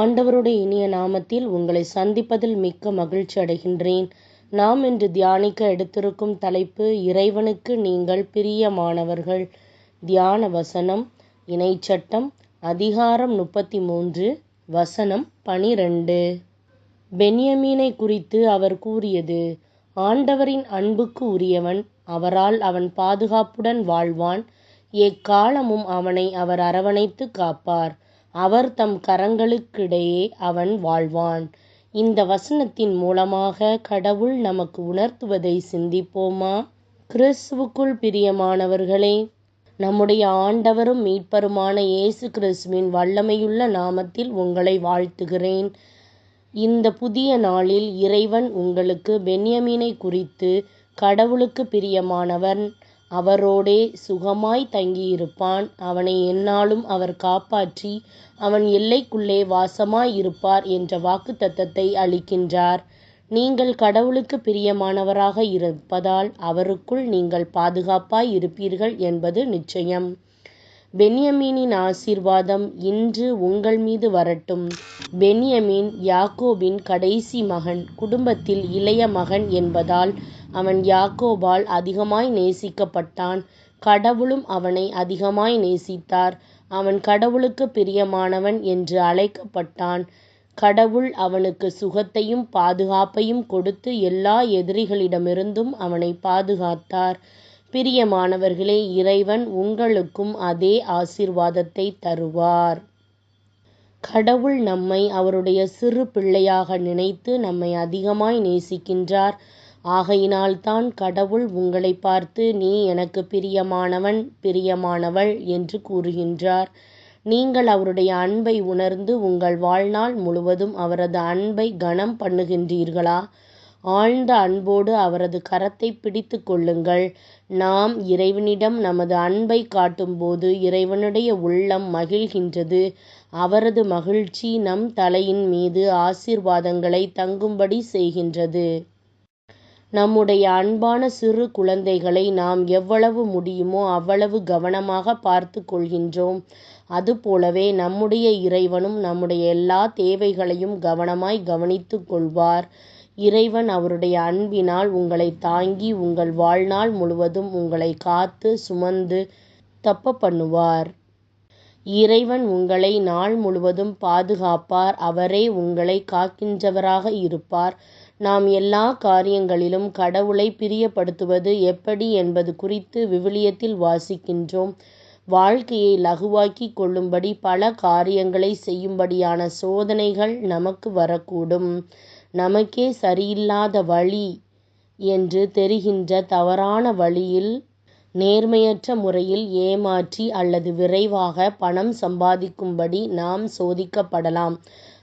ஆண்டவருடைய இனிய நாமத்தில் உங்களை சந்திப்பதில் மிக்க மகிழ்ச்சி அடைகின்றேன். நாம் இன்று தியானிக்க எடுத்திருக்கும் தலைப்பு இறைவனுக்கு நீங்கள் பிரியமானவர்கள். தியான வசனம் இணைச்சட்டம் அதிகாரம் முப்பத்தி மூன்று வசனம் பனிரெண்டு பென்யமீனை குறித்து அவர் கூறியது ஆண்டவரின் அன்புக்கு உரியவன் அவரால் அவன் பாதுகாப்புடன் வாழ்வான் எக்காலமும் அவனை அவர் அரவணைத்துக் காப்பார் அவர் தம் கரங்களுக்கிடையே அவன் வாழ்வான். இந்த வசனத்தின் மூலமாக கடவுள் நமக்கு உணர்த்துவதை சிந்திப்போமா? கிறிஸ்துவுக்குள் பிரியமானவர்களே நம்முடைய ஆண்டவரும் மீட்பருமான இயேசு கிறிஸ்துவின் வல்லமையுள்ள நாமத்தில் உங்களை வாழ்த்துகிறேன். இந்த புதிய நாளில் இறைவன் உங்களுக்கு பென்யமீனைக் குறித்து கடவுளுக்கு பிரியமானவன் அவரோடே சுகமாய் தங்கியிருப்பான் அவனை எந்நாளும் அவர் காப்பாற்றி அவன் எல்லைக்குள்ளே வாசமாய் இருப்பார் என்ற வாக்குத்தத்தத்தை அளிக்கின்றார். நீங்கள் கடவுளுக்கு பிரியமானவராக இருப்பதால் அவருக்குள் நீங்கள் பாதுகாப்பாய் இருப்பீர்கள் என்பது நிச்சயம். பென்யமீனின் ஆசீர்வாதம் இன்று உங்கள் மீது வரட்டும். பென்யமீன் யாக்கோபின் கடைசி மகன். குடும்பத்தில் இளைய மகன் என்பதால் அவன் யாக்கோபால் அதிகமாய் நேசிக்கப்பட்டான். கடவுளும் அவனை அதிகமாய் நேசித்தார். அவன் கடவுளுக்குப் பிரியமானவன் என்று அழைக்கப்பட்டான். கடவுள் அவனுக்கு சுகத்தையும் பாதுகாப்பையும் கொடுத்து எல்லா எதிரிகளிடமிருந்தும் அவனைப் பாதுகாத்தார். பிரியமானவர்களே இறைவன் உங்களுக்கும் அதே ஆசிர்வாதத்தை தருவார். கடவுள் நம்மை அவருடைய சிறு பிள்ளையாக நினைத்து நம்மை அதிகமாய் நேசிக்கின்றார். ஆகையினால்தான் கடவுள் உங்களை பார்த்து நீ எனக்கு பிரியமானவன் பிரியமானவள் என்று கூறுகின்றார். நீங்கள் அவருடைய அன்பை உணர்ந்து உங்கள் வாழ்நாள் முழுவதும் அவரது அன்பை கனம் பண்ணுகின்றீர்களா? ஆழ்ந்த அன்போடு அவரது கரத்தைப் பிடித்துக் கொள்ளுங்கள். நாம் இறைவனிடம் நமது அன்பைக் காட்டும்போது இறைவனுடைய உள்ளம் மகிழ்கின்றது. அவரது மகிழ்ச்சி நம் தலையின் மீது ஆசீர்வாதங்களைத் தங்கும்படி செய்கின்றது. நம்முடைய அன்பான சிறு குழந்தைகளை நாம் எவ்வளவு முடியுமோ அவ்வளவு கவனமாகப் பார்த்துக் கொள்கின்றோம். அதுபோலவே நம்முடைய இறைவனும் நம்முடைய எல்லாத் தேவைகளையும் கவனமாய் கவனித்துக் கொள்வார். இறைவன் அவருடைய அன்பினால் உங்களைத் தாங்கி உங்கள் வாழ்நாள் முழுவதும் உங்களைக் காத்து சுமந்து தப்பப் பண்ணுவார். இறைவன் உங்களை நாள் முழுவதும் பாதுகாப்பார். அவரே உங்களைக் காக்கின்றவராக இருப்பார். நாம் எல்லாக் காரியங்களிலும் கடவுளைப் பிரியப்படுத்துவது எப்படி என்பது குறித்து விவிலியத்தில் வாசிக்கின்றோம். வாழ்க்கையை இலகுவாக்கிக் கொள்ளும்படி பல காரியங்களைச் செய்யும்படியான சோதனைகள் நமக்கு வரக்கூடும். நமக்கே சரியில்லாத வழி என்று தெரிகின்ற தவறான வழியில் நேர்மையற்ற முறையில் ஏமாற்றி அல்லது விரைவாக பணம் சம்பாதிக்கும்படி நாம் சோதிக்கப்படலாம்.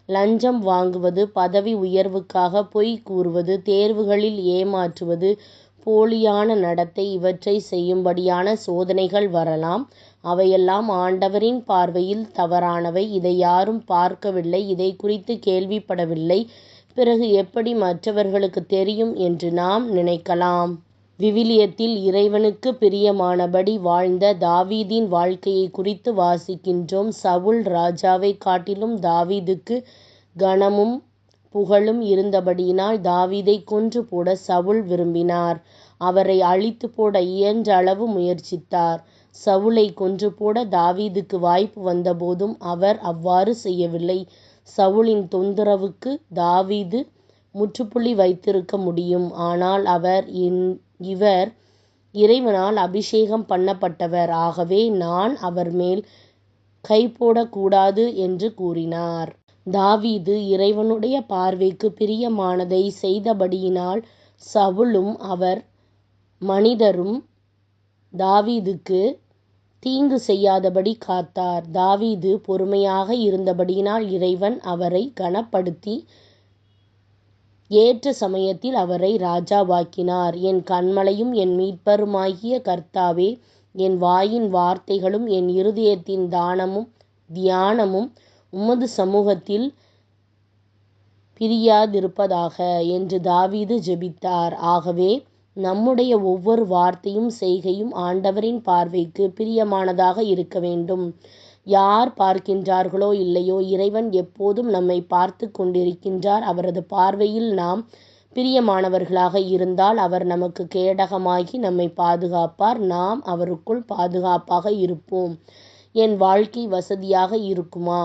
லஞ்சம் வாங்குவது பதவி உயர்வுக்காக பொய் கூறுவது தேர்வுகளில் ஏமாற்றுவது போலியான நடத்தை இவற்றை செய்யும்படியான சோதனைகள் வரலாம். அவையெல்லாம் ஆண்டவரின் பார்வையில் தவறானவை. இதை யாரும் பார்க்கவில்லை இதை குறித்து கேள்விப்படவில்லை பிறகு எப்படி மற்றவர்களுக்கு தெரியும் என்று நாம் நினைக்கலாம். விவிலியத்தில் இறைவனுக்குப் பிரியமானபடி வாழ்ந்த தாவீதின் வாழ்க்கையைக் குறித்து வாசிக்கின்றோம். சவுல் ராஜாவைக் காட்டிலும் தாவீதுக்கு கனமும் புகழும் இருந்தபடியினால் தாவீதைக் கொன்று போட சவுல் விரும்பினார். அவரை அழித்துப் போட இயன்றளவு முயற்சித்தார். சவுலைக் கொன்று போட தாவீதுக்கு வாய்ப்பு வந்தபோதும் அவர் அவ்வாறு செய்யவில்லை. சவுலின் தொந்தரவுக்கு தாவீது முற்றுப்புள்ளி வைத்திருக்க முடியும். ஆனால் அவர் இவர் இறைவனால் அபிஷேகம் பண்ணப்பட்டவர். ஆகவே நான் அவர் மேல் கை என்று கூறினார். தாவீது இறைவனுடைய பார்வைக்குப் பிரியமானதைச் செய்தபடியினால் சவுலும் அவர் மனிதரும் தாவீதுக்கு தீங்கு செய்யாதபடி காத்தார். தாவீது பொறுமையாக இருந்தபடியினால் இறைவன் அவரைக் கனப்படுத்தி ஏற்ற சமயத்தில் அவரை ராஜாவாக்கினார். என் கன்மலையும் என் மீட்பருமாகிய கர்த்தாவே என் வாயின் வார்த்தைகளும் என் இருதயத்தின் தியானமும் உமது சமூகத்தில் பிரியாதிருப்பதாக என்று தாவீது ஜெபித்தார். ஆகவே நம்முடைய ஒவ்வொரு வார்த்தையும் செய்கையும் ஆண்டவரின் பார்வைக்கு பிரியமானதாக இருக்க வேண்டும். யார் பார்க்கின்றார்களோ இல்லையோ இறைவன் எப்போதும் நம்மை பார்த்து கொண்டிருக்கின்றார். அவரது பார்வையில் நாம் பிரியமானவர்களாக இருந்தால் அவர் நமக்கு கேடகமாகி நம்மை பாதுகாப்பார். நாம் அவருக்குள் பாதுகாப்பாக இருப்போம். என் வாழ்க்கை வசதியாக இருக்குமா?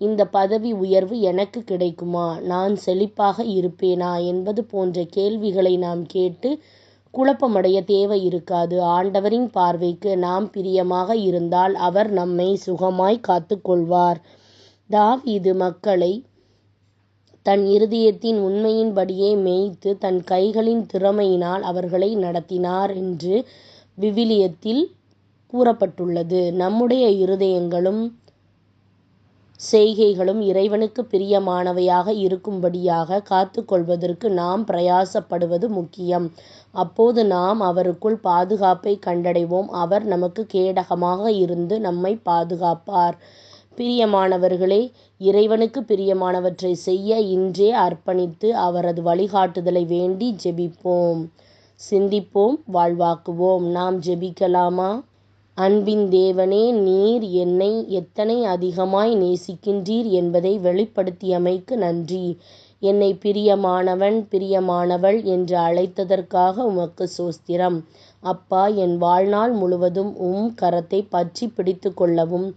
இந்த பதவி உயர்வு எனக்கு கிடைக்குமா? நான் செழிப்பாக இருப்பேனா? என்பது போன்ற கேள்விகளை நாம் கேட்டு குழப்பமடைய தேவை இருக்காது. ஆண்டவரின் பார்வைக்கு நாம் பிரியமாக இருந்தால் அவர் நம்மை சுகமாய் காத்துக்கொள்வார். தாவீது மக்களை தன் இருதயத்தின் உண்மையின்படியே மேய்த்து தன் கைகளின் திறமையினால் அவர்களை நடத்தினார் என்று விவிலியத்தில் கூறப்பட்டுள்ளது. நம்முடைய இருதயங்களும் செய்கைகளும் இறைவனுக்கு பிரியமானவையாக இருக்கும்படியாக காத்துக்கொள்வதற்கு நாம் பிரயாசப்படுவது முக்கியம். அப்போது நாம் அவருக்குள் பாதுகாப்பை கண்டடைவோம். அவர் நமக்கு கேடகமாக இருந்து நம்மை பாதுகாப்பார். பிரியமானவர்களே இறைவனுக்கு பிரியமானவற்றை செய்ய இன்றே அர்ப்பணித்து அவரது வழிகாட்டுதலை வேண்டி ஜெபிப்போம். சிந்திப்போம் வாழ்வாக்குவோம். நாம் ஜெபிக்கலாமா? அன்பின் தேவனே நீர் என்னை எத்தனை அதிகமாய் நேசிக்கின்றீர் என்பதை வெளிப்படுத்தியமைக்கு நன்றி. என்னை பிரியமானவன் பிரியமானவள் என்று அழைத்ததற்காக உமக்கு சோஸ்திரம். அப்பா என் வாழ்நாள் முழுவதும் உம் கரத்தை பற்றி பிடித்து கொள்ளவும்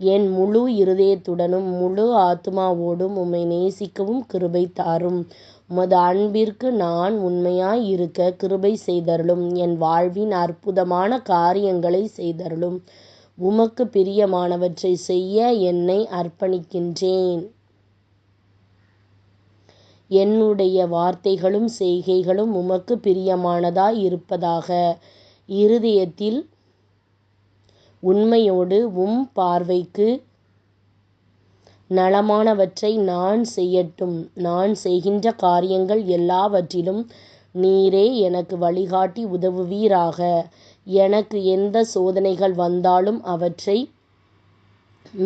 என் முழு இருதயத்துடனும் முழு ஆத்மாவோடும் உம்மை நேசிக்கவும் கிருபை தாரும். உமது அன்பிற்கு நான் உண்மையாய் இருக்க கிருபை செய்தருளும். என் வாழ்வின் அற்புதமான காரியங்களை செய்தருளும். உமக்கு பிரியமானவற்றை செய்ய என்னை அர்ப்பணிக்கின்றேன். என்னுடைய வார்த்தைகளும் செய்கைகளும் உமக்கு பிரியமானதாய் இருப்பதாக. இருதயத்தில் உண்மையோடு உம் பார்வைக்கு நலமானவற்றை நான் செய்யட்டும். நான் செய்கின்ற காரியங்கள் எல்லாவற்றிலும் நீரே எனக்கு வழிகாட்டி உதவுவீராக. எனக்கு எந்த சோதனைகள் வந்தாலும் அவற்றை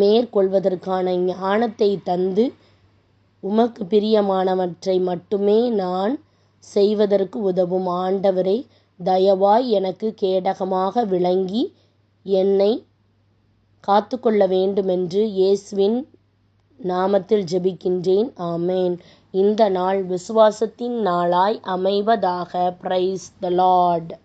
மேற்கொள்வதற்கான ஞானத்தை தந்து உமக்கு பிரியமானவற்றை மட்டுமே நான் செய்வதற்கு உதவும். ஆண்டவரே தயவாய் எனக்கு கேடகமாக விளங்கி என்னை காத்துக்கொள்ள வேண்டுமென்று இயேசுவின் நாமத்தில் ஜெபிக்கின்றேன். ஆமேன். இந்த நாள் விசுவாசத்தின் நாளாய் அமைவதாக. Praise the Lord